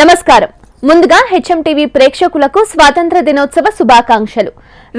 నమస్కారం. ముందుగా HM TV ప్రేక్షకులకు స్వాతంత్ర దినోత్సవ శుభాకాంక్షలు.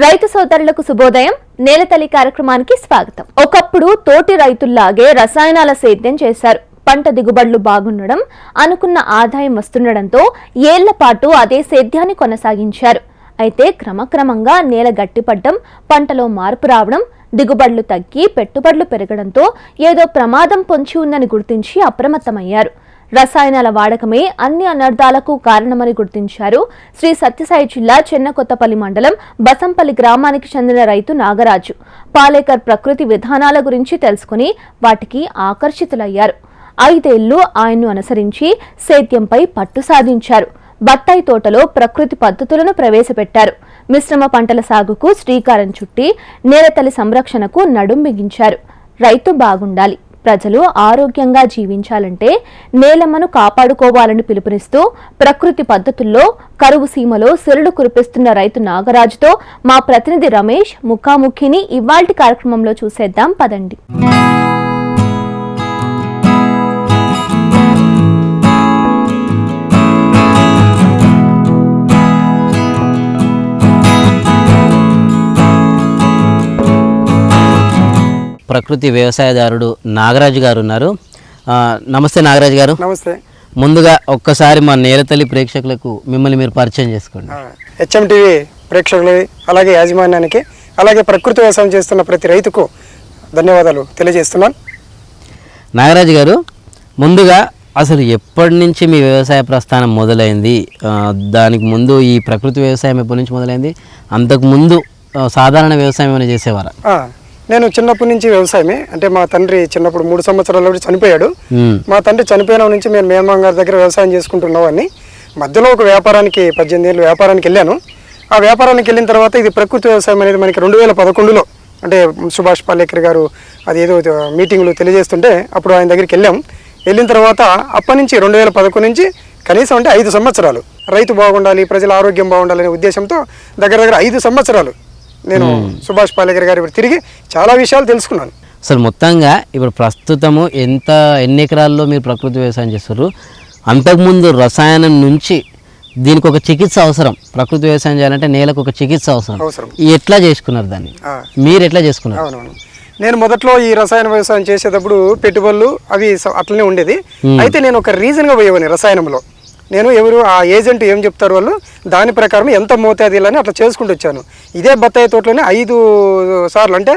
రైతు సోదరులకు శుభోదయం. నేలతల్లి కార్యక్రమానికి స్వాగతం. ఒకప్పుడు తోటి రైతుల్లాగే రసాయనాల సేద్యం చేశారు. పంట దిగుబడులు బాగుండడం అనుకున్న ఆదాయం వస్తుండడంతో ఏళ్ళ పాటు అదే సేద్యాన్ని కొనసాగించారు. అయితే క్రమక్రమంగా నేల గట్టిపడ్డం పంటలో మార్పు రావడం దిగుబడులు తగ్గి పెట్టుబడులు పెరగడంతో ఏదో ప్రమాదం పొంచి ఉందని గుర్తించి అప్రమత్తమయ్యారు. రసాయనాల వాడకమే అన్ని అనర్థాలకు కారణమని గుర్తించారు. శ్రీ సత్యసాయి జిల్లా చెన్నకొత్తపల్లి మండలం బసంపల్లి గ్రామానికి చెందిన రైతు నాగరాజు. పాలేకర్ ప్రకృతి విధానాల గురించి తెలుసుకుని వాటికి ఆకర్షితులయ్యారు. ఐదేళ్ళు ఆయన్ను అనుసరించి సేద్యంపై పట్టు సాధించారు. బత్తాయి తోటలో ప్రకృతి పద్ధతులను ప్రవేశపెట్టారు. మిశ్రమ పంటల సాగుకు శ్రీకారం చుట్టి నేలతల్లి సంరక్షణకు నడుం బిగించారు. రైతు బాగుండాలి. ప్రజలు ఆరోగ్యంగా జీవించాలంటే నేలమ్మను కాపాడుకోవాలని పిలుపునిస్తూ ప్రకృతి పద్ధతుల్లో కరువు సీమలో సిరుడు కురిపిస్తున్న రైతు నాగరాజుతో మా ప్రతినిధి రమేష్ ముఖాముఖిని ఇవాల్టి కార్యక్రమంలో చూసేద్దాం. పదండి. ప్రకృతి వ్యవసాయదారుడు నాగరాజు గారు ఉన్నారు. నమస్తే నాగరాజు గారు. నమస్తే. ముందుగా ఒక్కసారి మా నేలతల్లి ప్రేక్షకులకు మిమ్మల్ని మీరు పరిచయం చేసుకోండి. హెచ్ఎం టీవీ ప్రేక్షకులు అలాగే యాజమాన్యానికి అలాగే ప్రకృతి వ్యవసాయం చేస్తున్న ప్రతి రైతుకు ధన్యవాదాలు తెలియజేస్తున్నాను. నాగరాజు గారు ముందుగా అసలు ఎప్పటి నుంచి మీ వ్యవసాయ ప్రస్థానం మొదలైంది? దానికి ముందు ఈ ప్రకృతి వ్యవసాయం ఎప్పటి నుంచి మొదలైంది? అంతకు ముందు ఆ, సాధారణ వ్యవసాయం ఏమైనా చేసేవారా? నేను చిన్నప్పటి నుంచి వ్యవసాయమే. అంటే మా తండ్రి చిన్నప్పుడు మూడు సంవత్సరాల చనిపోయాడు. మా తండ్రి చనిపోయిన నుంచి నేను మేమమ్మ గారి దగ్గర వ్యవసాయం చేసుకుంటున్నామని మధ్యలో ఒక వ్యాపారానికి పద్దెనిమిది ఏళ్ళు వ్యాపారానికి వెళ్ళాను. ఆ వ్యాపారానికి వెళ్ళిన తర్వాత ఇది ప్రకృతి వ్యవసాయం అనేది మనకి రెండు వేల పదకొండులో అంటే సుభాష్ పాలేకర్ గారు అది ఏదో మీటింగ్లు తెలియజేస్తుంటే అప్పుడు ఆయన దగ్గరికి వెళ్ళాం. వెళ్ళిన తర్వాత అప్పటి నుంచి రెండు వేల పదకొండు నుంచి కనీసం అంటే ఐదు సంవత్సరాలు. రైతు బాగుండాలి ప్రజల ఆరోగ్యం బాగుండాలనే ఉద్దేశంతో దగ్గర దగ్గర ఐదు సంవత్సరాలు నేను సుభాష్ పాలేకర్ గారి తిరిగి చాలా విషయాలు తెలుసుకున్నాను. అసలు మొత్తంగా ఇప్పుడు ప్రస్తుతము ఎంత ఎన్ని ఎకరాల్లో మీరు ప్రకృతి వ్యవసాయం చేస్తారు అంతకుముందు రసాయనం నుంచి దీనికి ఒక చికిత్స అవసరం. ప్రకృతి వ్యవసాయం చేయాలంటే నేలకు ఒక చికిత్స అవసరం. ఎట్లా చేసుకున్నారు దాన్ని. మీరు ఎట్లా చేసుకున్నారు? నేను మొదట్లో ఈ రసాయన వ్యవసాయం చేసేటప్పుడు పెట్టుబడులు అవి అట్లనే ఉండేది. అయితే నేను ఒక రీజన్గా పోయేవాని రసాయనంలో. నేను ఎవరు ఆ ఏజెంట్ ఏం చెప్తారు వాళ్ళు దాని ప్రకారం ఎంత మోతాదిలని అట్లా చేసుకుంటూ వచ్చాను. ఇదే బత్తాయి తోటలోనే ఐదు సార్లు అంటే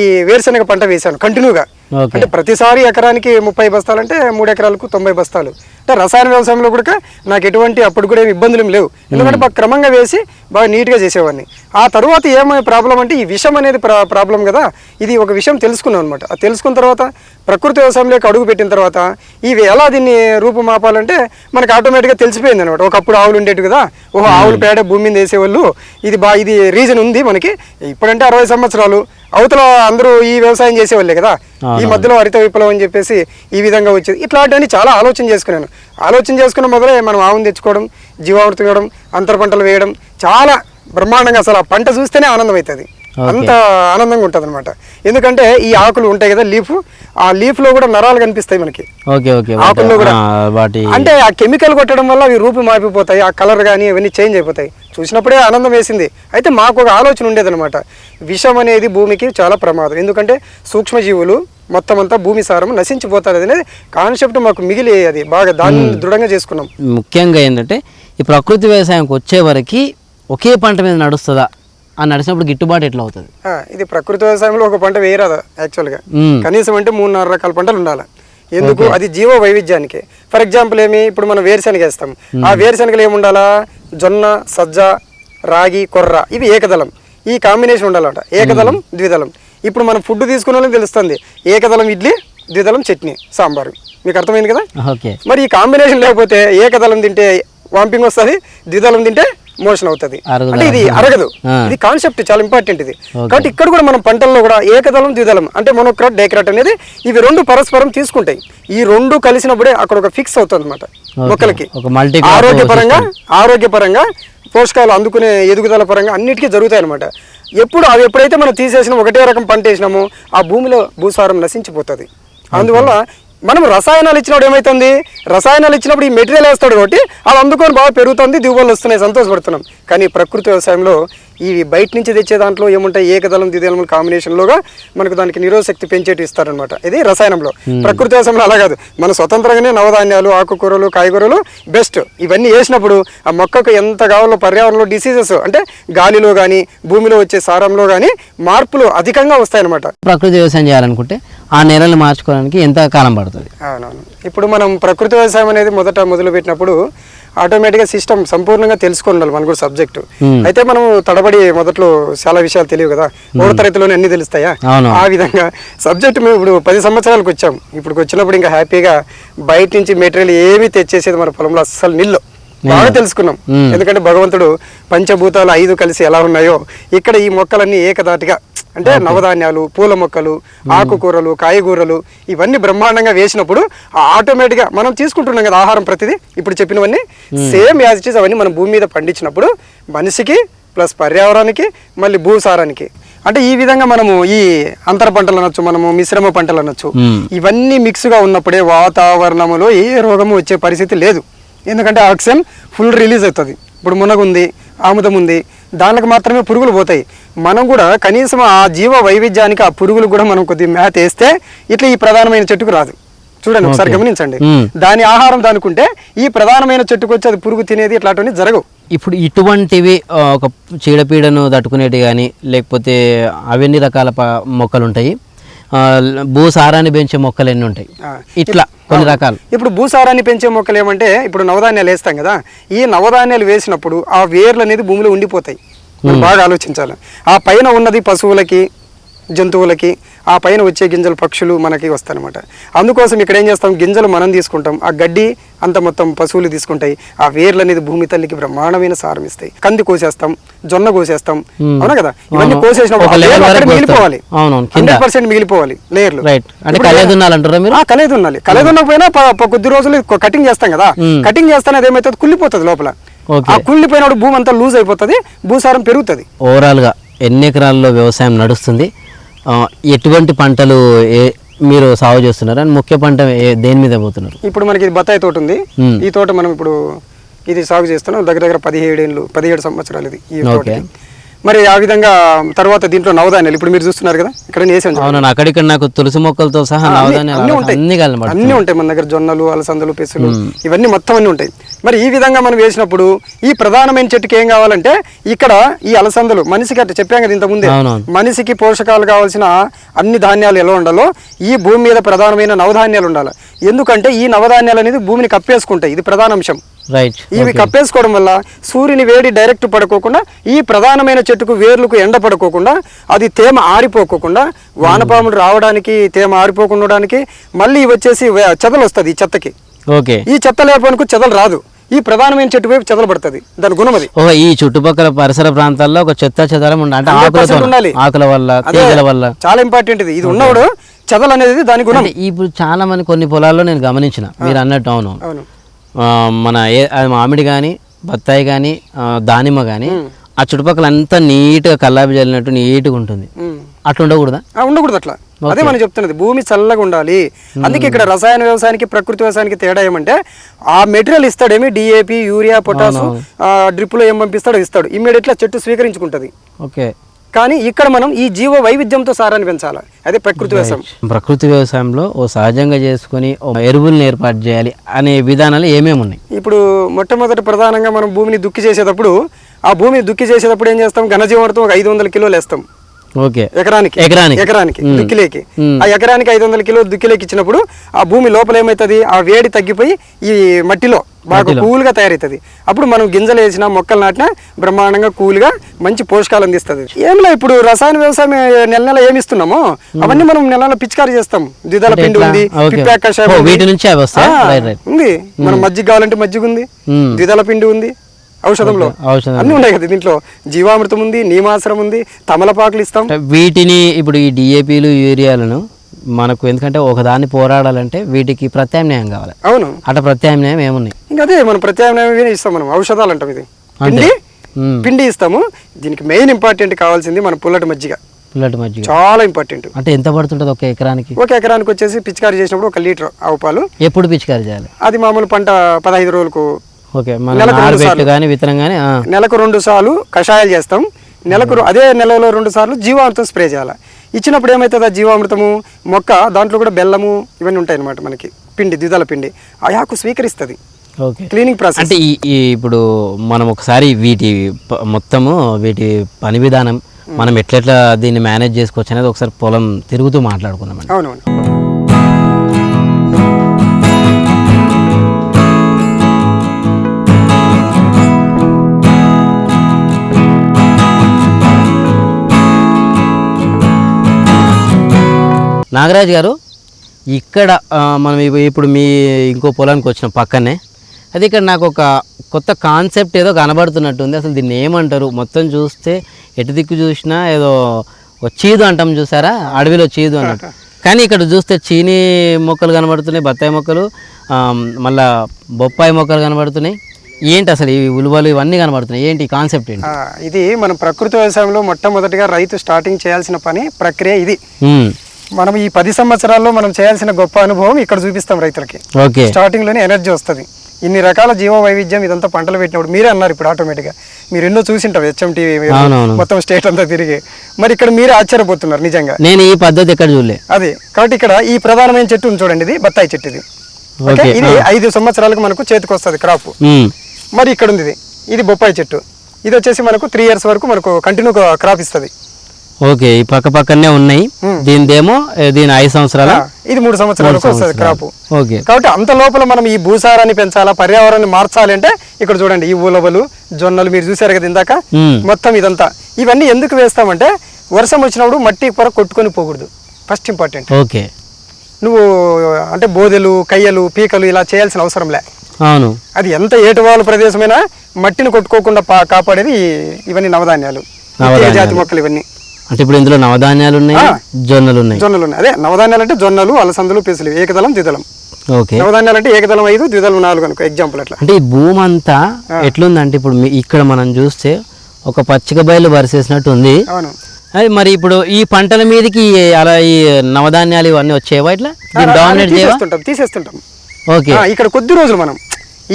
ఈ వేరుశనగ పంట వేశాను కంటిన్యూగా. అంటే ప్రతిసారి ఎకరానికి ముప్పై బస్తాలు అంటే మూడు ఎకరాలకు తొంభై బస్తాలు. అంటే రసాయన వ్యవసాయంలో కూడా నాకు ఎటువంటి అప్పుడు కూడా ఏమి ఇబ్బందులు లేవు. ఎందుకంటే బాగా క్రమంగా వేసి బాగా నీట్గా చేసేవాడిని. ఆ తర్వాత ఏమై ప్రాబ్లం అంటే ఈ విషం అనేది ప్రా ప్రాబ్లం కదా. ఇది ఒక విషయం తెలుసుకున్నాను అనమాట తెలుసుకున్న తర్వాత ప్రకృతి వ్యవసాయంలోకి అడుగు పెట్టిన తర్వాత ఇవి ఎలా దీన్ని రూపుమాపాలంటే మనకి ఆటోమేటిక్గా తెలిసిపోయింది అనమాట ఒకప్పుడు ఆవులు ఉండేవి కదా. ఓహో ఆవులు పేడ భూమి మీద వేసేవాళ్ళు. ఇది బా ఇది రీజన్ ఉంది మనకి. ఇప్పుడంటే అరవై సంవత్సరాలు. అవతల అందరూ ఈ వ్యవసాయం చేసేవాళ్ళే కదా? ఈ మధ్యలో హరిత విప్లవం అని చెప్పేసి ఈ విధంగా వచ్చేది. ఇట్లాంటివన్నీ చాలా ఆలోచన చేసుకున్నాను. ఆలోచన చేసుకున్న మొదలే మనం ఆవును తెచ్చుకోవడం జీవామృతం వేయడం అంతర పంటలు వేయడం చాలా బ్రహ్మాండంగా అసలు ఆ పంట చూస్తేనే ఆనందం అవుతుంది. అంత ఆనందంగా ఉంటుంది అనమాట ఎందుకంటే ఈ ఆకులు ఉంటాయి కదా లీఫ్. ఆ లీఫ్లో కూడా నరాలు కనిపిస్తాయి మనకి. ఆకుల్లో కూడా. అంటే ఆ కెమికల్ కొట్టడం వల్ల అవి రూపు మారిపోతాయి ఆ కలర్ కానీ ఇవన్నీ చేంజ్ అయిపోతాయి. చూసినప్పుడే ఆనందం వేసింది. అయితే మాకు ఒక ఆలోచన ఉండేదన్నమాట. విషం అనేది భూమికి చాలా ప్రమాదం. ఎందుకంటే సూక్ష్మజీవులు మొత్తం అంతా భూమి సారం నశించిపోతారు అనేది కాన్సెప్ట్ మాకు మిగిలి అది. బాగా దాన్ని దృఢంగా చేసుకున్నాం. ముఖ్యంగా ఏంటంటే ఈ ప్రకృతి వ్యవసాయంకి వచ్చే వరకు ఒకే పంట మీద నడుస్తుందా? అని నడిచినప్పుడు గిట్టుబాటు ఎట్లా అవుతుంది? ఆ, ఇది ప్రకృతి వ్యవసాయంలో ఒక పంట వేయరాదు యాక్చువల్గా. కనీసం అంటే మూడు నాలుగు రకాల పంటలు ఉండాలి. ఎందుకు? అది జీవ వైవిధ్యానికి. ఫర్ ఎగ్జాంపుల్ ఏమి? ఇప్పుడు మనం వేరుశనగ వేస్తాం. ఆ వేరుశనగలు ఏమి ఉండాలా జొన్న సజ్జ రాగి కొర్ర ఇవి ఏకదళం. ఈ కాంబినేషన్ ఉండాలన్నమాట ఏకదళం ద్విదళం. ఇప్పుడు మనం ఫుడ్ తీసుకున్న తెలుస్తుంది. ఏకదళం ఇడ్లీ ద్విదళం చట్నీ సాంబారు. మీకు అర్థమైంది కదా? మరి ఈ కాంబినేషన్ లేకపోతే ఏకదళం తింటే వాంపింగ్ వస్తుంది ద్విదళం తింటే మోషన్ అవుతుంది. అంటే ఇది అరగదు. ఇది కాన్సెప్ట్ చాలా ఇంపార్టెంట్ ఇది. కాబట్టి ఇక్కడ కూడా మనం పంటల్లో కూడా ఏకదళం ద్విదళం అంటే మొనోక్రాట్ డేక్రాట్ అనేది ఇవి రెండు పరస్పరం తీసుకుంటాయి. ఈ రెండు కలిసినప్పుడే అక్కడ ఒక ఫిక్స్ అవుతుంది అనమాట మొక్కలకి. ఆరోగ్యపరంగా ఆరోగ్యపరంగా పోషకాలు అందుకునే ఎదుగుదల పరంగా అన్నిటికీ జరుగుతాయి అనమాట ఎప్పుడు అవి ఎప్పుడైతే మనం తీసేసిన ఒకటే రకం పంట వేసినామో ఆ భూమిలో భూసారం నశించిపోతుంది. అందువల్ల మనం రసాయనాలు ఇచ్చినప్పుడు ఏమవుతుంది రసాయనాలు ఇచ్చినప్పుడు ఈ మెటీరియల్ వేస్తాడు కాబట్టి అది అందుకొని బాగా పెరుగుతుంది దిగుబడులు వస్తున్నాయి సంతోషపడుతున్నాం. కానీ ప్రకృతి వ్యవసాయంలో ఈ బయట నుంచి తెచ్చే దాంట్లో ఏముంటాయి? ఏకదళం ద్విదళం కాంబినేషన్లోగా మనకు దానికి నిరోధశక్తి పెంచేటి ఇస్తారనమాట ఇది రసాయనంలో. ప్రకృతి వ్యవసాయంలో అలా కాదు. మన స్వతంత్రంగానే నవధాన్యాలు ఆకుకూరలు కాయగూరలు బెస్ట్. ఇవన్నీ వేసినప్పుడు ఆ మొక్కకు ఎంత కావాలో పర్యావరణంలో డిసీజెస్ అంటే గాలిలో కానీ భూమిలో వచ్చే సారంలో కానీ మార్పులు అధికంగా వస్తాయన్నమాట. ప్రకృతి వ్యవసాయం చేయాలనుకుంటే ఆ నెలలు మార్చుకోవడానికి ఎంత కాలం పడుతుంది? అవునవును. ఇప్పుడు మనం ప్రకృతి వ్యవసాయం అనేది మొదట మొదలు పెట్టినప్పుడు ఆటోమేటిక్గా సిస్టమ్ సంపూర్ణంగా తెలుసుకొని ఉండాలి మనకు కూడా సబ్జెక్టు. అయితే మనం తడబడి మొదట్లో చాలా విషయాలు తెలియవు కదా. మూడో తరగతిలోనే అన్ని తెలుస్తాయా. ఆ విధంగా సబ్జెక్ట్ మేము ఇప్పుడు పది సంవత్సరాలకు వచ్చాం. ఇప్పుడు వచ్చినప్పుడు ఇంకా హ్యాపీగా బయట నుంచి మెటీరియల్ ఏమీ తెచ్చేసేది మన పొలంలో అస్సలు నిల్లు. బాగా తెలుసుకున్నాం. ఎందుకంటే భగవంతుడు పంచభూతాలు ఐదు కలిసి ఎలా ఉన్నాయో ఇక్కడ ఈ మొక్కలన్నీ ఏకదాటిగా అంటే నవధాన్యాలు పూల మొక్కలు ఆకుకూరలు కాయగూరలు ఇవన్నీ బ్రహ్మాండంగా వేసినప్పుడు ఆటోమేటిక్గా మనం తీసుకుంటున్నాం కదా ఆహారం ప్రతిదీ. ఇప్పుడు చెప్పినవన్నీ సేమ్ యాజ్ ఇట్ ఈస్ అవన్నీ మనం భూమి మీద పండించినప్పుడు మనిషికి ప్లస్ పర్యావరణానికి మళ్ళీ భూసారానికి. అంటే ఈ విధంగా మనము ఈ అంతర పంటలు అనొచ్చు మనము మిశ్రమ పంటలు అనొచ్చు. ఇవన్నీ మిక్స్గా ఉన్నప్పుడే వాతావరణంలో ఏ రోగము వచ్చే పరిస్థితి లేదు. ఎందుకంటే ఆక్సిజన్ ఫుల్ రిలీజ్ అవుతుంది. ఇప్పుడు మునగుంది ఆముదం ఉంది దానికి మాత్రమే పురుగులు పోతాయి. మనం కూడా కనీసం ఆ జీవ వైవిధ్యానికి ఆ పురుగులు కూడా మనం కొద్ది మేత వేస్తే ఇట్లా ఈ ప్రధానమైన చెట్టుకు రాదు. చూడండి ఒకసారి. గమనించండి. దాని ఆహారం దానికుంటే ఈ ప్రధానమైన చెట్టుకు వచ్చి అది పురుగు తినేది ఇట్లాంటివన్నీ జరగవు. ఇప్పుడు ఇటువంటివి ఒక చీడపీడను తట్టుకునేటి కానీ లేకపోతే అవన్నీ రకాల మొక్కలు ఉంటాయి భూసారాన్ని పెంచే మొక్కలు ఎన్ని ఉంటాయి? ఇట్లా కొన్ని రకాలు. ఇప్పుడు భూసారాన్ని పెంచే మొక్కలు ఏమంటే ఇప్పుడు నవధాన్యాలు వేస్తాం కదా ఈ నవధాన్యాలు వేసినప్పుడు ఆ వేర్లు అనేది భూమిలో ఉండిపోతాయి. బాగా ఆలోచించాలి. ఆ పైన ఉన్నది పశువులకి జంతువులకి ఆ పైన వచ్చే గింజలు పక్షులు మనకి వస్తాయన్నమాట. అందుకోసం ఇక్కడ ఏం చేస్తాం? గింజలు మనం తీసుకుంటాం. ఆ గడ్డి అంత మొత్తం పశువులు తీసుకుంటాయి. ఆ వేర్లు అనేది భూమి తల్లికి బ్రహ్మాండమైన సారం ఇస్తాయి. కంది కోసేస్తాం జొన్న కోసేస్తాం. అవునా కదా? ఇవన్నీ. కోసేసినప్పుడు మిగిలిపోవాలి. హండ్రెడ్ పర్సెంట్ మిగిలిపోవాలి లేయర్లు రైట్ అంటే ఇప్పుడు కలేదున్నాలంటారా మీరు? ఆ కలేదు ఉండాలి. కలేదు ఉండకపోయినా ప- ప- కొద్ది రోజులు కటింగ్ చేస్తాం కదా. కటింగ్ చేస్తానే అదేమవుతుంది కుళ్ళిపోతుంది లోపల. ఆ కుళ్ళిపోయినప్పుడు భూమి అంతా లూజ్ అయిపోతుంది భూసారం పెరుగుతుంది. ఓవరాల్గా ఎన్ని ఎకరాల్లో వ్యవసాయం నడుస్తుంది? ఎటువంటి పంటలు ఏ మీరు సాగు చేస్తున్నారు? అని ముఖ్య పంట ఏ దేని మీద పోతున్నారు? ఇప్పుడు మనకి ఇది బత్తాయి తోట ఉంది. ఈ తోట మనం ఇప్పుడు ఇది సాగు చేస్తున్నాం. దగ్గర దగ్గర పదిహేడు ఏళ్ళు పదిహేడు సంవత్సరాలు ఇది ఈ. తోటకి. మరి ఆ విధంగా తర్వాత దీంట్లో నవధాన్యాలు ఇప్పుడు మీరు చూస్తున్నారు కదా ఇక్కడ వేసాను చూడండి. అవును అక్కడిక్కడ నాకు తులసి మొక్కలతో సహా అన్ని- నవధాన్యాలు అన్ని ఉంటాయి. అన్ని ఉంటాయి మన దగ్గర జొన్నలు అలసందలు పెసులు ఇవన్నీ మొత్తం అన్ని ఉంటాయి. మరి ఈ విధంగా మనం వేసినప్పుడు ఈ ప్రధానమైన చెట్టుకి ఏం కావాలంటే ఇక్కడ ఈ అలసందలు మనిషికి అట్లా చెప్పాం కదా ఇంతకుముందే. మనిషికి పోషకాలు కావాల్సిన అన్ని ధాన్యాలు ఎలా ఉండాలో ఈ భూమి మీద ప్రధానమైన నవధాన్యాలు ఉండాలి. ఎందుకంటే ఈ నవధాన్యాలు అనేది భూమిని కప్పేసుకుంటాయి. ఇది ప్రధాన అంశం. రైట్ ఇవి కప్పేసుకోవడం వల్ల సూర్యుని వేడి డైరెక్ట్ పడుకోకుండా ఈ ప్రధానమైన చెట్టుకు వేర్లకు ఎండ పడుకోకుండా అది తేమ ఆరిపోకోకుండా వానపాములు రావడానికి తేమ ఆరిపోకుండా మళ్ళీ వచ్చేసి చెదలు వస్తుంది ఈ చెత్తకి. ఓకే ఈ చెత్త లేపడానికి చెదలు రాదు. ఈ ప్రధానమైన చెట్టు వైపు చెదలు పడుతుంది. దాని గుణం అది. ఓ ఈ చుట్టుపక్కల పరిసర ప్రాంతాల్లో ఒక చెత్త చెదరం ఉండాలి అంటే 100% ఆకులతో ఉండాలి. ఆకుల వల్ల తీగల వల్ల. చాలా ఇంపార్టెంట్ ఇది. ఇది ఉన్నప్పుడు చెదలు అనేది దాని గుణం. ఇప్పుడు చాలా మంది కొన్ని పొలాల్లో నేను గమనించిన మీరు అన్నట్టు అవును. అవును. మన ఏ మామిడి కానీ బత్తాయి కానీ దానిమ్మ కానీ ఆ చుట్టుపక్కల అంతా నీట్గా కల్లాపి చల్లినట్టు నీట్గా ఉంటుంది. అట్లా ఉండకూడదా? ఉండకూడదు అట్లా. అదే మనం చెప్తున్నది భూమి చల్లగా ఉండాలి. అందుకే ఇక్కడ రసాయన వ్యవసాయానికి ప్రకృతి వ్యవసాయానికి తేడా ఏమంటే ఆ మెటీరియల్ ఇస్తాడేమి? డిఏపి యూరియా పొటాసు డ్రిప్లో ఏం పంపిస్తాడో ఇస్తాడు. ఇమ్మీడియట్గా చెట్టు స్వీకరించుకుంటది. ఓకే. కానీ ఇక్కడ మనం ఈ జీవ వైవిధ్యంతో సారాన్ని పెంచాలి. అదే ప్రకృతి వ్యవసాయం. ప్రకృతి వ్యవసాయంలో ఓ సహజంగా చేసుకొని ఓ ఎరువుల్ని ఏర్పాటు చేయాలి అనే విధానాలు ఏమేమి ఉన్నాయి? ఇప్పుడు మొట్టమొదటి ప్రధానంగా మనం భూమిని దుక్కి చేసేటప్పుడు ఆ భూమిని దుక్కి చేసేటప్పుడు ఏం చేస్తాం? ఘనజీవామృతం ఒక ఐదు వందల కిలోలు వేస్తాం ఓకే. ఎకరానికి. ఎకరానికి. ఎకరానికి. దుక్కిలేకి. ఆ ఎకరానికి ఐదు వందల కిలో దుక్కిలేకి ఇచ్చినప్పుడు ఆ భూమి లోపల ఏమవుతుంది ఆ వేడి తగ్గిపోయి ఈ మట్టిలో బాగా కూల్గా తయారవుతుంది అప్పుడు మనం గింజలు వేసినా మొక్కలు నాటినా బ్రహ్మాండంగా కూల్గా మంచి పోషకాలు అందిస్తుంది. ఏంలే ఇప్పుడు రసాయన వ్యవసాయం నెల నెల ఏమి ఇస్తున్నామో? అవన్నీ మనం నెల నెల పిచికారి చేస్తాం. ద్విదళ అంటే పిండి? ఉంది. వీటి నుంచి. ఉంది. మనం మజ్జిగ కావాలంటే మజ్జిగ ఉంది మ్మ్. ద్విదళ పిండి ఉంది ఔషధంలో. ఔషధం. అన్ని ఉన్నాయి కదా దీంట్లో. జీవామృతం ఉంది నీమాసరం ఉంది తమలపాకులు ఇస్తాం. వీటిని ఇప్పుడు ఈ డిఏపీలు యూరియాలను మనకు ఎందుకంటే ఒకదాన్ని పోరాడాలంటే వీటికి ప్రత్యామ్నాయం కావాలి. అవును. అట్లా ప్రత్యామ్నాయం ఏమున్నాయి? ఇంకా అదే మనం ప్రత్యామ్నాయం ఇస్తాం మనం. ఔషధాలు అంటాం ఇది. పిండి. పిండి ఇస్తాము. దీనికి మెయిన్ ఇంపార్టెంట్ కావాల్సింది మన పుల్లటి మజ్జిగ. పుల్లటి మజ్జిగ. చాలా ఇంపార్టెంట్. అంటే ఎంత పడుతుంటుంది ఒక ఎకరానికి? ఒక ఎకరానికి వచ్చేసి పిచికారీ చేసినప్పుడు ఒక లీటర్ ఆవు పాలు. ఎప్పుడు పిచికారి చేయాలి? అది మామూలు పంట పదహైదు రోజులకు ఓకే మన నెలకు రెండు ఆరుబెట్టు సార్లు. కానీ విత్తనం కానీ నెలకు రెండు సార్లు కషాయాలు చేస్తాం. నెలకు అదే నెలలో రెండు సార్లు జీవామృతం స్ప్రే చేయాలి. ఇచ్చినప్పుడు ఏమవుతుంది జీవామృతము మొక్క దాంట్లో కూడా బెల్లము ఇవన్నీ ఉంటాయి అన్నమాట మనకి. పిండి ద్విదళ పిండి. ఆ ఆకు స్వీకరిస్తుంది. ఓకే. క్లీనింగ్ ప్రాసెస్ అంటే ఈ ఇప్పుడు మనం ఒకసారి వీటి మొత్తము వీటి పని విధానం మనం ఎట్లెట్లా దీన్ని మేనేజ్ చేసుకోవచ్చు అనేది ఒకసారి పొలం తిరుగుతూ మాట్లాడుకుందామండి. అవునవును. నాగరాజ్ గారు ఇక్కడ మనం ఇప్పు- ఇప్పుడు మీ ఇంకో పొలానికి వచ్చిన పక్కనే అది ఇక్కడ నాకు ఒక కొత్త కాన్సెప్ట్ ఏదో కనబడుతున్నట్టుంది. అసలు దీన్ని ఏమంటారు? మొత్తం చూస్తే ఎటు దిక్కు చూసినా ఏదో ఒక చీదు అంటాం చూసారా? అడవిలో చీదు అన్నట్టు. కానీ ఇక్కడ చూస్తే చీనీ మొక్కలు కనబడుతున్నాయి బత్తాయి మొక్కలు మళ్ళా బొప్పాయి మొక్కలు కనబడుతున్నాయి. ఏంటి అసలు ఈ ఉలువలు ఇవన్నీ కనబడుతున్నాయి? ఏంటి కాన్సెప్ట్ ఏంటి? ఇది మనం ప్రకృతి వ్యవసాయంలో మొట్టమొదటిగా రైతు స్టార్టింగ్ చేయాల్సిన పని ప్రక్రియ ఇది. మనం ఈ పది సంవత్సరాల్లో మనం చేయాల్సిన గొప్ప అనుభవం ఇక్కడ చూపిస్తాం రైతులకి. స్టార్టింగ్లోనే ఎనర్జీ వస్తుంది. ఇన్ని రకాల జీవ వైవిధ్యం ఇదంతా పంటలు పెట్టినప్పుడు మీరే అన్నారు ఇప్పుడు ఆటోమేటిక్గా మీరు ఎన్నో చూసింటారు హెచ్ఎంటీ అవునవును. మొత్తం స్టేట్ అంతా తిరిగి. మరి ఇక్కడ మీరే ఆశ్చర్యపోతున్నారు నిజంగా. నేను ఈ పద్ధతి ఎక్కడ చూడలే. అదే. కాబట్టి ఇక్కడ ఈ ప్రధానమైన చెట్టు ఉంది చూడండి ఇది బత్తాయి చెట్టు ఇది. ఇది ఐదు సంవత్సరాలకు మనకు చేతికి వస్తుంది క్రాప్ మరి ఇక్కడ ఉంది ఇది. ఇది బొప్పాయి చెట్టు. ఇది వచ్చేసి మనకు త్రీ ఇయర్స్ వరకు మనకు కంటిన్యూ క్రాప్ ఇస్తుంది. ఓకే ఈ పక్క పక్కనే ఉన్నాయి. దీనిదేమో దీని ఐదు సంవత్సరాల? ఇది మూడు సంవత్సరాలకు వస్తుంది క్రాప్. ఓకే. కాబట్టి అంత లోపల మనం ఈ భూసారాన్ని పెంచాలా పర్యావరణాన్ని మార్చాలి అంటే ఇక్కడ చూడండి ఈ ఉలవలు జొన్నలు మీరు చూసారు కదా ఇందాక? మొత్తం ఇదంతా. ఇవన్నీ ఎందుకు వేస్తామంటే వర్షం వచ్చినప్పుడు మట్టి పొర కొట్టుకొని పోకూడదు. First important okay. నువ్వు అంటే బోదెలు కయ్యలు పీకలు ఇలా చేయాల్సిన అవసరం లే. అవును. అది ఎంత ఏటువాలు ప్రదేశమైనా మట్టిని కొట్టుకోకుండా కాపాడేది ఇవన్నీ నవధాన్యాలు. జాతి మొక్కలు ఇవన్నీ. అంటే ఇప్పుడు ఇందులో నవధాన్యాలు ఉన్నాయి జొన్నలు ఉన్నాయి. జొన్నలు ఉన్నాయి అదే నవధాన్యాలు అంటే జొన్నలు అలసందులు పెసులు ఏకదళం ద్విదళం. ఓకే. నవధాన్యాలు అంటే ఏకదళం ఐదు ద్విదళం నాలుగు అనుకో ఎగ్జాంపుల్ అట్లా. అంటే ఈ భూమి అంతా ఎట్లుందంటే ఇప్పుడు ఇక్కడ మనం చూస్తే ఒక పచ్చిక బయలు వరిసేసినట్టు ఉంది. అవును. అది మరి ఇప్పుడు ఈ పంటల మీదకి అలా ఈ నవధాన్యాలు ఇవన్నీ వచ్చేవా ఇట్లా? డామినేట్ చేయవా? తీసేస్తుంటాం ఓకే. ఇక్కడ కొద్ది రోజులు మనం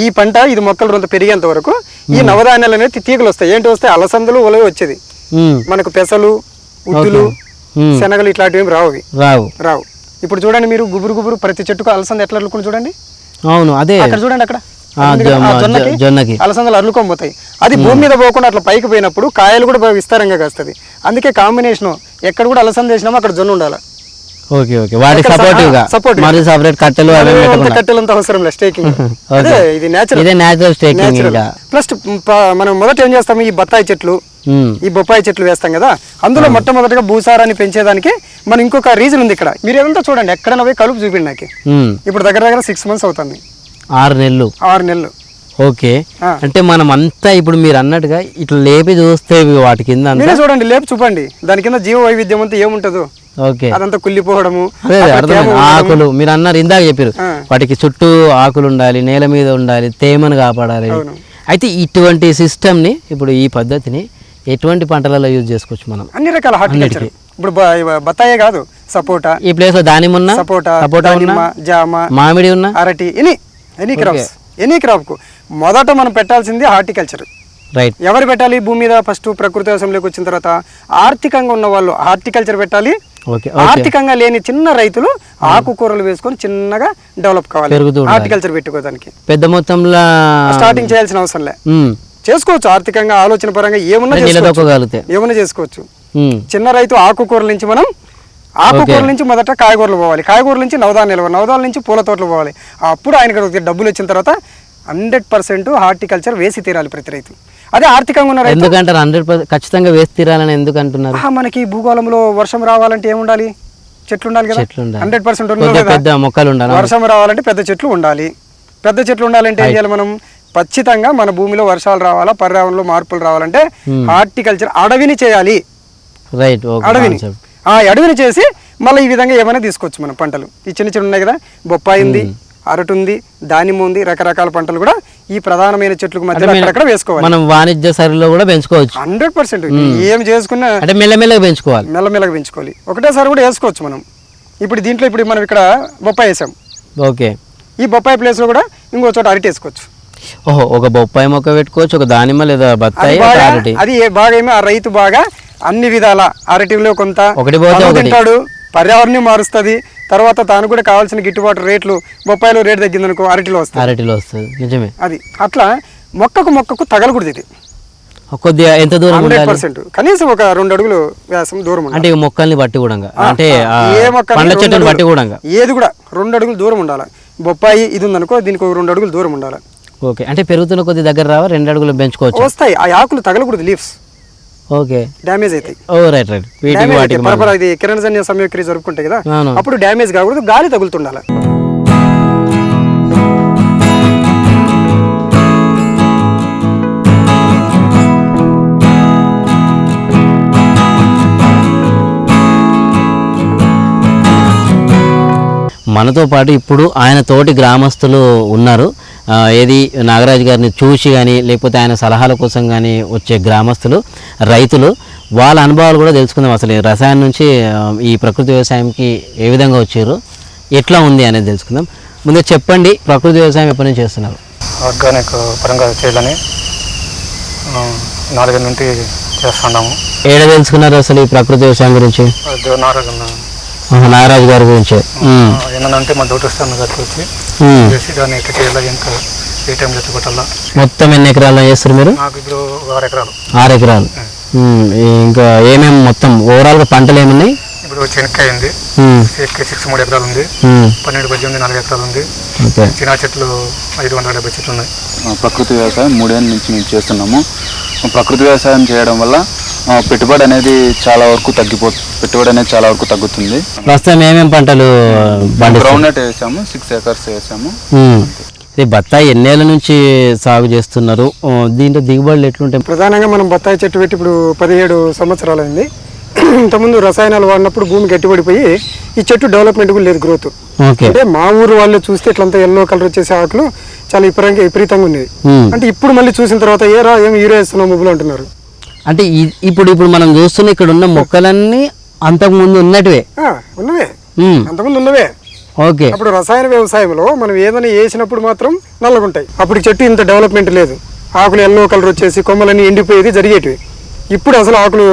ఈ పంట ఇది మొక్కలు రొంత పెరిగేంత వరకు ఈ నవధాన్యాలు అనేది తీగలు వస్తాయి. ఏంటి వస్తాయి? అలసందులు ఉలవి వచ్చేది. మనకు పెసలు ఉద్దులు శనగలు ఇట్లాంటివి రావు అవి. రావు. రావు. ఇప్పుడు చూడండి మీరు గుబురు గుబురు ప్రతి చెట్టుకు అలసంద ఎట్లా అల్లుకుని చూడండి? అవును అదే. అక్కడ చూడండి అక్కడ. జొన్నకి అలసందలు అల్లుకొని పోతాయి. అది భూమి మీద పోకుండా అట్లా పైకి పోయినప్పుడు కాయలు కూడా విస్తారంగా కాస్తుంది. అందుకే కాంబినేషన్ ఎక్కడ కూడా అలసంద వేసినామో అక్కడ జొన్న ఉండాలి. Okay okay. వాటి సపోర్టివ్గా. మరి సపరేట్ కట్టెలు అవి అవసరం లేదు స్టేకింగ్. అదే ఇది నేచురల్ ఇదే న్యాచురల్ స్టేకింగ్ ప్లస్ మనం మొదట ఏం చేస్తాం ఈ బత్తాయి చెట్లు ఈ బొప్పాయి చెట్లు వేస్తాం కదా అందులో మొట్టమొదటిగా భూసారాన్ని పెంచేదానికి మన ఇంకొక రీజన్ ఉంది ఇక్కడ. మీరు ఏదంతా చూడండి ఎక్కడైనా పోయి కలుపు చూపిండి నాకు. ఇప్పుడు దగ్గర దగ్గర సిక్స్ మంత్స్ అవుతుంది. ఆరు నెలలు? ఆరు నెలలు. ఓకే. అంటే మనం అంతా ఇప్పుడు మీరు అన్నట్టుగా ఇట్లా లేపి చూస్తే వాటి కింద చూడండి లేపు చూపండి. దాని కింద జీవ వైవిధ్యం అంతా ఏముంటుందో. అదంతా కుళ్ళిపోవడము. ఆకులు మీరు అన్నారు ఇందాక చెప్పారు. వాటికి చుట్టూ ఆకులు ఉండాలి నేల మీద ఉండాలి తేమను కాపాడాలి. అయితే ఇటువంటి సిస్టమ్ని ఇప్పుడు ఈ పద్ధతిని ఎటువంటి పంటలలో యూజ్ చేసుకోవచ్చు మనం? అన్ని రకాల హార్టికల్చర్. ఇప్పుడు బత్తాయే కాదు సపోటా. ఈ ప్లేస్లో దానిమ్మ ఉన్నా సపోటా సపోటా ఉన్నా జామ మామిడి ఉన్నా? అరటి ఎనీ ఎనీ క్రాప్స్ ఎనీ క్రాప్కు మొదట మనం పెట్టాల్సింది హార్టికల్చర్. రైట్ ఎవరు పెట్టాలి? భూమి మీద ఫస్ట్ ప్రకృతి వ్యవసాయంలోకి వచ్చిన తర్వాత ఆర్థికంగా ఉన్న వాళ్ళు హార్టికల్చర్ పెట్టాలి ఆర్థికంగా లేని చిన్న రైతులు ఆకుకూరలు వేసుకొని చిన్నగా డెవలప్ కావాలి. హార్టికల్చర్ పెట్టుకోవడానికి. పెద్ద మొత్తంలో స్టార్టింగ్ చేయాల్సిన అవసరం లే. చేసుకోవచ్చు ఆర్థికంగా ఆలోచన పరంగా ఏమన్నా ఏమన్నా చేసుకోవచ్చు. చిన్న రైతు ఆకుకూరల నుంచి మనం ఆకుకూరల నుంచి మొదట కాయగూరలు పోవాలి. కాయగూరల నుంచి నవధాన్యాలు పోవాలి. నవధాన్యాల నుంచి పూల తోటలు పోవాలి. అప్పుడు ఆయనకు డబ్బులు వచ్చిన తర్వాత హండ్రెడ్ పర్సెంట్ హార్టికల్చర్ వేసి తీరాలి ప్రతి రైతు. అదే ఆర్థికంగా ఉన్న రైతు ఎందుకంటారు? హండ్రెడ్ ఖచ్చితంగా వేసి తీరాలని ఎందుకు అంటున్నారు మనకి భూగోళంలో వర్షం రావాలంటే ఏముండాలి? చెట్లు ఉండాలి కదా. హండ్రెడ్ పర్సెంట్ పెద్ద మొక్కలు ఉండాలి. వర్షం రావాలంటే పెద్ద చెట్లు ఉండాలి. పెద్ద చెట్లు ఉండాలంటే ఏం చేయాలి మనం? ఖచ్చితంగా మన భూమిలో వర్షాలు రావాలా పర్యావరణంలో మార్పులు రావాలంటే హార్టికల్చర్ అడవిని చేయాలి. రైట్ అడవిని. ఆ అడవిని చేసి మళ్ళీ ఈ విధంగా ఏమైనా తీసుకోవచ్చు మనం పంటలు. ఈ చిన్న చిన్న ఉన్నాయి కదా బొప్పాయి ఉంది అరటి ఉంది దానిమ్మ ఉంది రకరకాల పంటలు కూడా ఈ ప్రధానమైన చెట్లకు మధ్య అక్కడక్కడ వేసుకోవాలి. మనం వాణిజ్య సరిలో కూడా పెంచుకోవచ్చు. Hundred percent. ఏం చేసుకున్నా అంటే మెల్లమెల్లగా పెంచుకోవాలి. మెల్లమెల్లగా పెంచుకోవాలి. ఒకటేసారి కూడా వేసుకోవచ్చు మనం. ఇప్పుడు దీంట్లో ఇప్పుడు మనం ఇక్కడ బొప్పాయి వేసాం. ఓకే. ఈ బొప్పాయి ప్లేస్లో కూడా ఇంకో చోట అరటి వేసుకోవచ్చు ఓహో ఒక బొప్పాయి మొక్క పెట్టుకోవచ్చు ఒక దానిమ్మ లేదా బత్తాయి అది ఏ- బాగా ఏమో ఆ రైతు బాగా అన్ని విధాల అరటిలో కొంత ఒకటి పోతే తను ఒకటి. తింటాడు. పర్యావరణం మారుస్తుంది. తర్వాత తాను కూడా కావాల్సిన గిట్టుబాటు రేట్లు బొప్పాయిలో రేటు తగ్గిందనుకో అరటిలో వస్తుంది. అరటిలో వస్తుంది. నిజమే. అది అట్లా మొక్కకు మొక్కకు తగలకూడదు ఇది. కొద్దిగా ఎంత దూరం పర్సెంట్. కనీసం ఒక రెండు అడుగులు వ్యాసం దూరం అంటే మొక్కల్ని బట్టి కూడా అంటే ఏ మొక్కని పండ్ల చెట్టుని. బట్టి కూడా ఏది కూడా రెండు అడుగులు దూరం ఉండాలి. బొప్పాయి ఇది ఉందనుకో దీనికి ఒక రెండు అడుగులు దూరం ఉండాలి. ఓకే. అంటే పెరుగుతున్న కొద్ది దగ్గర రావా? రెండు అడుగులు పెంచుకోవచ్చు? వస్తాయి. ఆ ఆకులు తగలకూడదు లీవ్స్. ఓకే. డ్యామేజ్ అవుతాయి. Oh right right. వీటికి వాటికి పరపర ఇది కిరణజన్య సంయోక్రియ జరుపుకుంటాయి కదా. అప్పుడు డ్యామేజ్ కాకూడదు గాలి తగులుతుండాలి. మనతో పాటు ఇప్పుడు ఆయన తోటి గ్రామస్తులు ఉన్నారు. ఏది నాగరాజు గారిని చూసి కానీ లేకపోతే ఆయన సలహాల కోసం కానీ వచ్చే గ్రామస్తులు రైతులు వాళ్ళ అనుభవాలు కూడా తెలుసుకుందాం అసలు. రసాయనం నుంచి ఈ ప్రకృతి వ్యవసాయంకి ఏ విధంగా వచ్చారు ఎట్లా ఉంది అనేది తెలుసుకుందాం. ముందు చెప్పండి ప్రకృతి వ్యవసాయం ఎప్పటి నుంచి చేస్తున్నారు? ఆర్గానిక్ పరంగా చేయాలని ఆ, నాలుగేళ్ళ నుండి చేస్తున్నాము. ఏడ తెలుసుకున్నారు అసలు ఈ ప్రకృతి వ్యవసాయం గురించి? నాగరాజు గారి గురించి. ఏంటంటే మా డౌట్ వస్తాను గారికి వచ్చి. చేసి దాన్ని ఎట్లా చేయాలా ఎంత ఏ టైంలో ఎత్తి కొట్టాలా మొత్తం ఎన్ని ఎకరాల్లో చేస్తారు మీరు? నాకు ఇప్పుడు ఆరు ఎకరాలు. ఆరు ఎకరాలు. ఇంకా ఏమేమి మొత్తం ఓవరాల్గా పంటలు ఏమున్నాయి? ఇప్పుడు చెనక్కాయ ఉంది. సిక్స్ మూడు ఎకరాలు ఉంది. పన్నెండు పద్దెనిమిది నాలుగు ఎకరాలు ఉంది. చిన్న చెట్లు ఐదు వందల డెబ్బై చెట్లు ఉన్నాయి. ప్రకృతి వ్యవసాయం మూడేళ్ళ నుంచి మేము చేస్తున్నాము. ప్రకృతి వ్యవసాయం చేయడం వల్ల పెట్టుబడి అనేది చాలా వరకు తగ్గిపో పెట్టుబడి అనేది చాలా వరకు తగ్గుతుంది. ప్రస్తుతం ఏమేం పంటలు గ్రౌండ్ నట్ వేసాము సిక్స్ ఏకర్స్ వేసాము. ఇది బత్తాయి ఎన్నేళ్ళ నుంచి సాగు చేస్తున్నారు? ఆ, దీంట్లో దిగుబడులు ఎట్లుంటాయి? ప్రధానంగా మనం బత్తాయి చెట్టు పెట్టి ఇప్పుడు పదిహేడు సంవత్సరాలు అయింది ఇంతకుముందు రసాయనాలు వాడినప్పుడు భూమి గట్టిపడిపోయి ఈ చెట్టు డెవలప్మెంట్ కూడా లేదు గ్రోత్ ఓకే. అంటే మా ఊరు వాళ్ళు చూస్తే ఇట్లంతా ఎల్లో కలర్ వచ్చేసే ఆకులు చాలా విపరీతంగా విపరీతంగా ఉన్నాయి. ఉమ్. అంటే ఇప్పుడు మళ్ళీ చూసిన తర్వాత ఏ రా ఏం యూరియా వేస్తున్నావు ముగ్గులు అంటున్నారు. అంటే ఇప్పుడు ఇప్పుడు మనం చూస్తున్న ఇక్కడ ఉన్న మొక్కలన్నీ అంతకు ముందు ఉన్నటివే. ఉన్నవే. అంతకుముందు ఉన్నవే. ఓకే. అప్పుడు రసాయన వ్యవసాయంలో మనం ఏదైనా వేసినప్పుడు మాత్రం నల్లగుంటాయి. అప్పుడు చెట్టు ఇంత డెవలప్మెంట్ లేదు. ఆకులు ఎల్లో కలర్ వచ్చేసి కొమ్మలన్నీ ఎండిపోయేది జరిగేటివి. ఇప్పుడు అసలు ఆకులు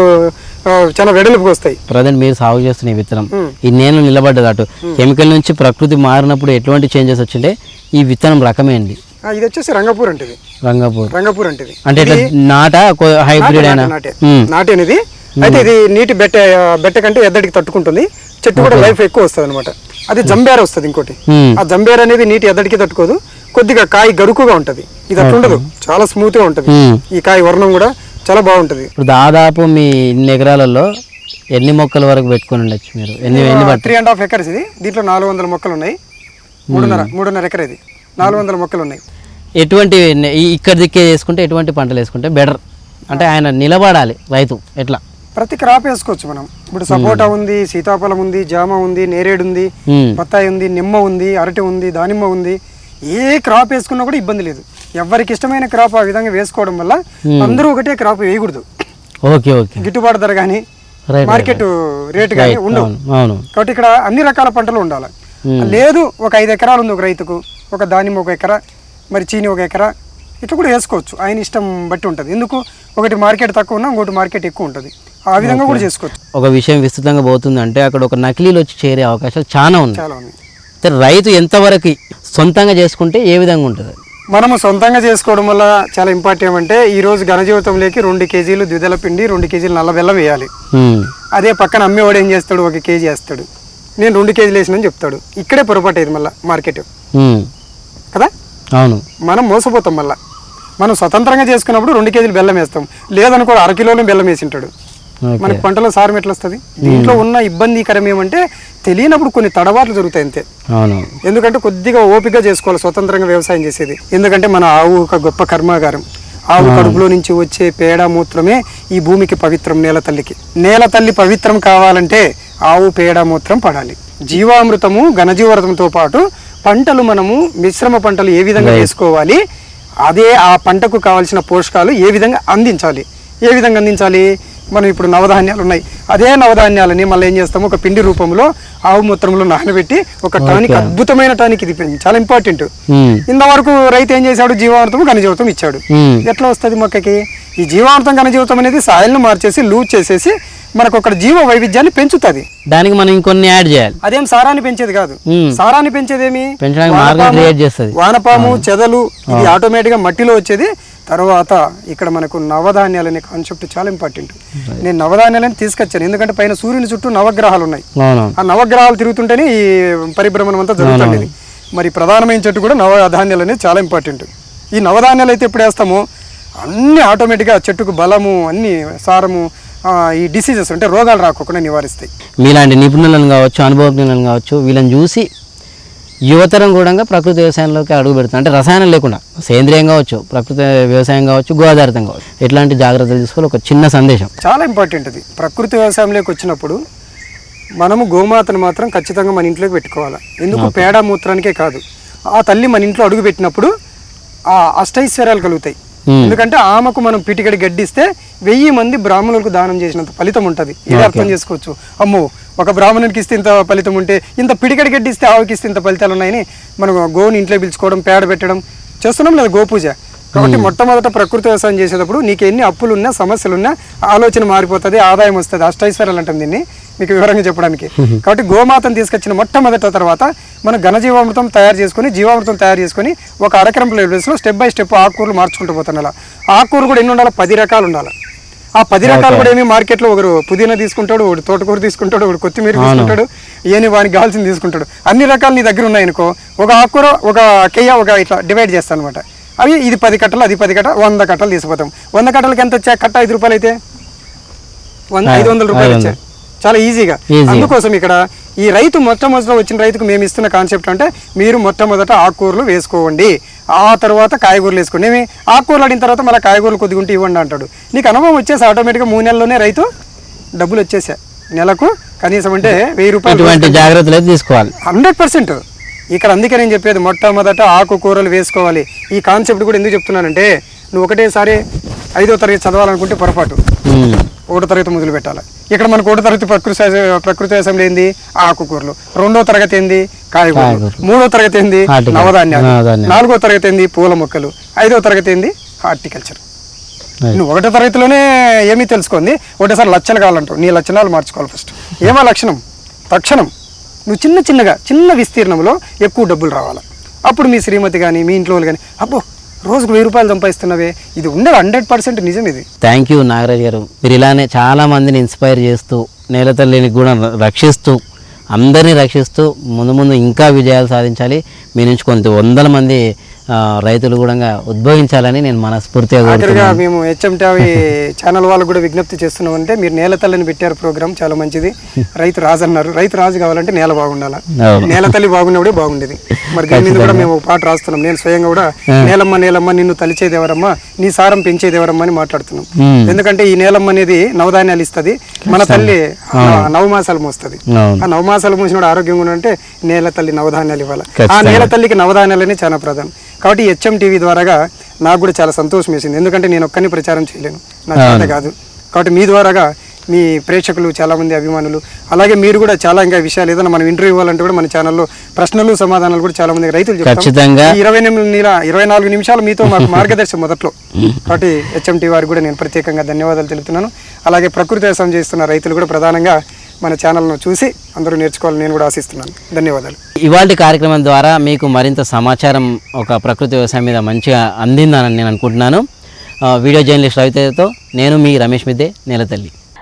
చాలా వెడల్పుకి వస్తాయి. ప్రజెంట్ మీరు సాగు చేస్తున్న విత్తనం. ఈ నేను నిలబడ్డది అటు కెమికల్ నుంచి ప్రకృతి మారినప్పుడు ఎటువంటి చేంజెస్ వచ్చింటే ఈ విత్తనం రకమేంది ఆ, ఇది వచ్చేసి రంగపూర్ అంటది. రంగాపూర్. రంగపూర్ అంటది. అంటే ఇట్లా నాట హైబ్రిడ్ నాటే నాటే అనేది. అయితే ఇది నీటి బెట్ట బెట్ట కంటే ఎద్దడికి తట్టుకుంటుంది. చెట్టు కూడా లైఫ్ ఎక్కువ వస్తుంది అనమాట అది జంబేర వస్తుంది ఇంకోటి. ఆ జంబేర అనేది నీటి ఎద్దడికి తట్టుకోదు. కొద్దిగా కాయ గరుకుగా ఉంటది. ఇది అట్లా ఉండదు. చాలా స్మూత్గా ఉంటది. ఈ కాయ వర్ణం కూడా చాలా బాగుంటది. ఇప్పుడు దాదాపు మీ ఇన్ని ఎకరాలలో ఎన్ని మొక్కల వరకు పెట్టుకొని ఉండొచ్చు మీరు? ఎన్ని త్రీ అండ్ హాఫ్ ఎకర్స్ ఇది. దీంట్లో నాలుగు వందల మొక్కలు ఉన్నాయి. మూడున్నర మూడున్నర ఎకర్ ఇది. నాలుగు వందల మొక్కలు ఉన్నాయి ఎటువంటి ఇక్కడ దిక్కే చేసుకుంటే ఎటువంటి పంటలు వేసుకుంటే బెటర్ అంటే ఆయన నిలబడాలి రైతు ఎట్లా? ప్రతి క్రాప్ వేసుకోవచ్చు మనం. ఇప్పుడు సపోటా ఉంది సీతాఫలం ఉంది జామ ఉంది నేరేడు ఉంది ఉమ్. బత్తాయి ఉంది నిమ్మ ఉంది అరటి ఉంది దానిమ్మ ఉంది. ఏ క్రాప్ వేసుకున్నా కూడా ఇబ్బంది లేదు. ఎవరికి ఇష్టమైన క్రాప్ ఆ విధంగా వేసుకోవడం వల్ల అందరూ ఒకటే క్రాప్ వేయకూడదు. ఓకే ఓకే గిట్టుబాటు ధర కానీ మార్కెట్ రేట్ కానీ ఉండవు. కాబట్టి ఇక్కడ అన్ని రకాల పంటలు ఉండాలి. లేదు ఒక ఐదు ఎకరాలు ఉంది ఒక రైతుకు. ఒక దానిమ్మ ఒక ఎకరా మరి చీని ఒక ఎకరా ఇట్లా కూడా వేసుకోవచ్చు. ఆయన ఇష్టం బట్టి ఉంటుంది. ఎందుకు? ఒకటి మార్కెట్ తక్కువ ఉన్నా ఇంకోటి మార్కెట్ ఎక్కువ ఉంటుంది. ఆ విధంగా కూడా చేసుకోవచ్చు. ఒక విషయం విస్తృతంగా పోతుందంటే అక్కడ ఒక నకిలీలు వచ్చి చేరే అవకాశాలు చాలా ఉన్నాయి. చాలా ఉంది అయితే రైతు ఎంతవరకు సొంతంగా చేసుకుంటే ఏ విధంగా ఉంటుంది? మనము సొంతంగా చేసుకోవడం వల్ల చాలా ఇంపార్టెంట్ ఏమంటే ఈ రోజు ఘనజీవితంలోకి రెండు కేజీలు ద్విదల పిండి రెండు కేజీలు నల్ల బెల్లం వేయాలి. అదే పక్కన అమ్మేవాడు ఏం చేస్తాడు? ఒక కేజీ వేస్తాడు. నేను రెండు కేజీలు వేసినని చెప్తాడు. ఇక్కడే పొరపాటు అయింది మళ్ళీ మార్కెట్. కదా? అవును. మనం మోసపోతాం మళ్ళా. మనం స్వతంత్రంగా చేసుకున్నప్పుడు రెండు కేజీలు బెల్లం వేస్తాం. లేదనుకో అర కిలోలు బెల్లం వేసి ఉంటాడు. ఓకే. మనకి పంటలో సారం ఎట్లా వస్తుంది దీంట్లో ఉన్న ఇబ్బందికరం ఏమంటే తెలియనప్పుడు కొన్ని తడబాట్లు జరుగుతాయి అంతే. ఎందుకంటే కొద్దిగా ఓపిక చేసుకోవాలి స్వతంత్రంగా వ్యవసాయం చేసేది. ఎందుకంటే మన ఆవు ఒక గొప్ప కర్మాగారం. ఆవు కడుపులో నుంచి వచ్చే పేడ మూత్రమే ఈ భూమికి పవిత్రం నేల తల్లికి. నేల తల్లి పవిత్రం కావాలంటే ఆవు పేడ మూత్రం పడాలి. జీవామృతము ఘనజీవామృతంతో పాటు పంటలు మనము మిశ్రమ పంటలు ఏ విధంగా వేసుకోవాలి అదే ఆ పంటకు కావాల్సిన పోషకాలు ఏ విధంగా అందించాలి? ఏ విధంగా అందించాలి? మనం ఇప్పుడు నవధాన్యాలు ఉన్నాయి. అదే నవధాన్యాలని మళ్ళీ ఏం చేస్తాము? ఒక పిండి రూపంలో ఆవు మూత్రంలో నానబెట్టి ఒక టానిక్ అద్భుతమైన టానిక్ ఇది చాలా ఇంపార్టెంట్. ఇంతవరకు రైతు ఏం చేశాడు? జీవామృతం ఘనజీవితం ఇచ్చాడు. ఎట్లా వస్తుంది మొక్కకి? ఈ జీవామృతం ఘనజీవితం అనేది సాయిల్ని మార్చేసి లూజ్ చేసేసి మనకు ఒక జీవ వైవిధ్యాన్ని పెంచుతుంది. దానికి మనం ఇంకొన్ని యాడ్ చేయాలి. అదేం సారాన్ని పెంచేది కాదు. సారాన్ని పెంచేదేమి? వానపాము చెదలు ఇది ఆటోమేటిక్గా మట్టిలో వచ్చేది. తర్వాత ఇక్కడ మనకు నవధాన్యాలు అనే కాన్సెప్ట్ చాలా ఇంపార్టెంట్ నేను నవధాన్యాలని తీసుకొచ్చాను. ఎందుకంటే పైన సూర్యుని చుట్టూ నవగ్రహాలు ఉన్నాయి. ఆ నవగ్రహాలు తిరుగుతుంటేనే ఈ పరిభ్రమణం అంతా జరుగుతుంది. మరి ప్రధానమైన చెట్టు కూడా నవధాన్యాలు అనేది చాలా ఇంపార్టెంట్ ఈ నవధాన్యాలు అయితే ఎప్పుడు వేస్తామో అన్ని ఆటోమేటిక్గా చెట్టుకు బలము అన్ని సారము ఈ డిసీజెస్ అంటే రోగాలు రాకుండా నివారిస్తాయి. మీలాంటి నిపుణులను కావచ్చు అనుభవజ్ఞులను కావచ్చు వీళ్ళని చూసి యువతరం కూడా ప్రకృతి వ్యవసాయంలోకి అడుగు పెడుతుంది అంటే రసాయనం లేకుండా సేంద్రియం కావచ్చు ప్రకృతి వ్యవసాయం కావచ్చు గోదారితం కావచ్చు. ఎట్లాంటి జాగ్రత్తలు తీసుకోవాలి? ఒక చిన్న సందేశం. చాలా ఇంపార్టెంట్ అది. ప్రకృతి వ్యవసాయంలోకి వచ్చినప్పుడు మనము గోమాతను మాత్రం ఖచ్చితంగా మన ఇంట్లోకి పెట్టుకోవాలి. ఎందుకు? పేడ మూత్రానికే కాదు. ఆ తల్లి మన ఇంట్లో అడుగు పెట్టినప్పుడు ఆ అష్టైశ్వర్యాలు కలుగుతాయి. ఎందుకంటే ఆమెకు మనం పిటికడి గడ్డిస్తే వెయ్యి మంది బ్రాహ్మణులకు దానం చేసినంత ఫలితం ఉంటుంది. ఇది అర్థం చేసుకోవచ్చు. అమ్మో ఒక బ్రాహ్మణునికి ఇస్తే ఇంత ఫలితం ఉంటే ఇంత పిడికడి గడ్డి ఇస్తే ఆవుకి ఇస్తే ఇంత ఫలితాలు ఉన్నాయని మనం గోవుని ఇంట్లో పిలుచుకోవడం పేడ పెట్టడం చేస్తున్నాం లేదా గోపూజ? కాబట్టి మొట్టమొదట ప్రకృతి వ్యవసాయం చేసేటప్పుడు నీకు ఎన్ని అప్పులు ఉన్నా సమస్యలు ఉన్నా ఆలోచన మారిపోతుంది ఆదాయం వస్తుంది అష్టైశ్వర్యాలు అంటాం దీన్ని. మీకు వివరంగా చెప్పడానికి. కాబట్టి గోమాతను తీసుకొచ్చిన మొట్టమొదట తర్వాత మనం ఘనజీవామృతం తయారు చేసుకొని జీవామృతం తయారు చేసుకొని ఒక అరకరం ప్లేస్లో స్టెప్ బై స్టెప్ ఆకుకూరలు మార్చుకుంటూ పోతాను అలా. ఆకుకూరలు కూడా ఎన్ని ఉండాలి పది రకాలు ఉండాలి. ఆ పది రకాలు కూడా ఏమి మార్కెట్లో ఒకరు పుదీనా తీసుకుంటాడు ఒకడు తోటకూర తీసుకుంటాడు ఒకడు కొత్తిమీర తీసుకుంటాడు ఏని వానికి కావాల్సింది తీసుకుంటాడు. అన్ని రకాలు నీ దగ్గర ఉన్నాయనుకో ఒక ఆకుకూర ఒక కెయ్య ఒక ఇట్లా డివైడ్ చేస్తాను అనమాట అవి ఇది పది కట్టలు అది పది కట్ట వంద కట్టలు తీసుకుపోతాం. వంద కట్టలకి ఎంత వచ్చా కట్ట ఐదు రూపాయలు అయితే వంద ఐదు వందల రూపాయలు వచ్చాయి. చాలా ఈజీగా. అందుకోసం ఇక్కడ ఈ రైతు మొట్టమొదట వచ్చిన రైతుకు మేము ఇస్తున్న కాన్సెప్ట్ అంటే మీరు మొట్టమొదట ఆకుకూరలు వేసుకోండి. ఆ తర్వాత కాయగూరలు వేసుకోండి. ఏమి? ఆకుకూరలు అడిగిన తర్వాత మళ్ళీ కాయగూరలు కొద్దిగా ఉంటే ఇవ్వండి అంటాడు. నీకు అనుభవం వచ్చేసి ఆటోమేటిక్గా మూడు నెలల్లోనే రైతు? డబ్బులు వచ్చేసా? నెలకు కనీసం అంటే వెయ్యి రూపాయలు జాగ్రత్తలు తీసుకోవాలి. Hundred percent. ఇక్కడ అందుకే నేను చెప్పేది మొట్టమొదట ఆకుకూరలు వేసుకోవాలి. ఈ కాన్సెప్ట్ కూడా ఎందుకు చెప్తున్నానంటే నువ్వు ఒకటేసారి ఐదో తరగతి చదవాలనుకుంటే పొరపాటు. ఒకటో తరగతి మొదలు పెట్టాలి. ఇక్కడ మనకు ఒకటో తరగతి ప్రకృతి ప్రకృతి వ్యవసాయంలో ఏంది? ఆకుకూరలు. రెండో తరగతి ఏంది? కాయగూరలు. మూడో తరగతి ఏంది. నవధాన్యాలు. నాలుగో తరగతి ఏంది? పూల మొక్కలు. ఐదో తరగతి ఏంది? హార్టికల్చర్. నువ్వు ఒకటో తరగతిలోనే ఏమీ తెలుసుకుంది? ఒకటేసారి లక్షలు కావాలంటావు. నీ లక్షణాలు మార్చుకోవాలి ఫస్ట్ ఏమా లక్షణం? తక్షణం. నువ్వు చిన్న చిన్నగా చిన్న విస్తీర్ణంలో ఎక్కువ డబ్బులు రావాలి. అప్పుడు మీ శ్రీమతి కానీ మీ ఇంట్లో వాళ్ళు కానీ అబ్బో రోజుకు వెయ్యి రూపాయలు సంపాదిస్తున్నవే. ఇది ఉండదు హండ్రెడ్ పర్సెంట్ నిజం ఇది. థ్యాంక్ యూ నాగరాజ్ గారు. మీరు ఇలానే చాలా మందిని ఇన్స్పైర్ చేస్తూ నేల తల్లిని కూడా రక్షిస్తూ అందరినీ రక్షిస్తూ ముందు ముందు ఇంకా విజయాలు సాధించాలి. మీ నుంచి కొంత వందల మంది రైతులు కూడా ఉద్భవించాలని నేను మనస్ఫూర్తిగా కోరుతున్నాను. మేము హెచ్ఎంటీ ఛానల్ వాళ్ళకు కూడా విజ్ఞప్తి చేస్తున్నామంటే మీరు నేల తల్లిని పెట్టారు ప్రోగ్రామ్ చాలా మంచిది. రైతు రాజు అన్నారు. రైతు రాజు కావాలంటే నేల బాగుండాలా. నేల తల్లి బాగున్నప్పుడే బాగుండేది. మరి దీని మీద కూడా మేము పాట రాస్తున్నాం. నేను స్వయంగా కూడా నేలమ్మ నేలమ్మ నిన్ను తలిచేది ఎవరమ్మా? నీ సారం పెంచేది ఎవరమ్మా అని మాట్లాడుతున్నాం. ఎందుకంటే ఈ నేలమ్మ అనేది నవధాన్యాలు ఇస్తుంది. మన తల్లి నవ- నవమాసాలు మోస్తుంది. ఆ నవమాసాలు మోసినప్పుడు ఆరోగ్యంగా ఉండాలంటే నేల తల్లి నవధాన్యాలు ఇవ్వాలి. ఆ. నేల తల్లికి నవధాన్యాలనే చాలా ప్రధానం. కాబట్టి హెచ్ఎం టీవీ ద్వారాగా నాకు కూడా చాలా సంతోషం వేసింది. ఎందుకంటే నేను ఒక్కరిని ప్రచారం చేయలేను. నా చేత కాదు. కాబట్టి మీ ద్వారాగా మీ ప్రేక్షకులు చాలా మంది అభిమానులు అలాగే మీరు కూడా చాలా ఇంకా విషయాలు ఏదైనా మనం ఇంటర్వ్యూ ఇవ్వాలంటే కూడా మన ఛానల్లో ప్రశ్నలు సమాధానాలు కూడా చాలా మంది రైతులు. ఖచ్చితంగా. ఇరవై ఎనిమిది ఇరవై నాలుగు నిమిషాలు మీతో మాకు మార్గదర్శనం మొదట్లో. కాబట్టి హెచ్ఎంటీ వారికి కూడా నేను ప్రత్యేకంగా ధన్యవాదాలు తెలుపుతున్నాను. అలాగే ప్రకృతి వ్యవసాయం చేస్తున్న రైతులు కూడా ప్రధానంగా మన ఛానల్ను చూసి అందరూ నేర్చుకోవాలని నేను కూడా ఆశిస్తున్నాను. ధన్యవాదాలు. ఇవాళ కార్యక్రమం ద్వారా మీకు మరింత సమాచారం ఒక ప్రకృతి వ్యవసాయం మీద మంచిగా అందిందని నేను అనుకుంటున్నాను. వీడియో జర్నలిస్ట్ రవితేజతో నేను మీ రమేష్ మిద్దే నేలతల్లి.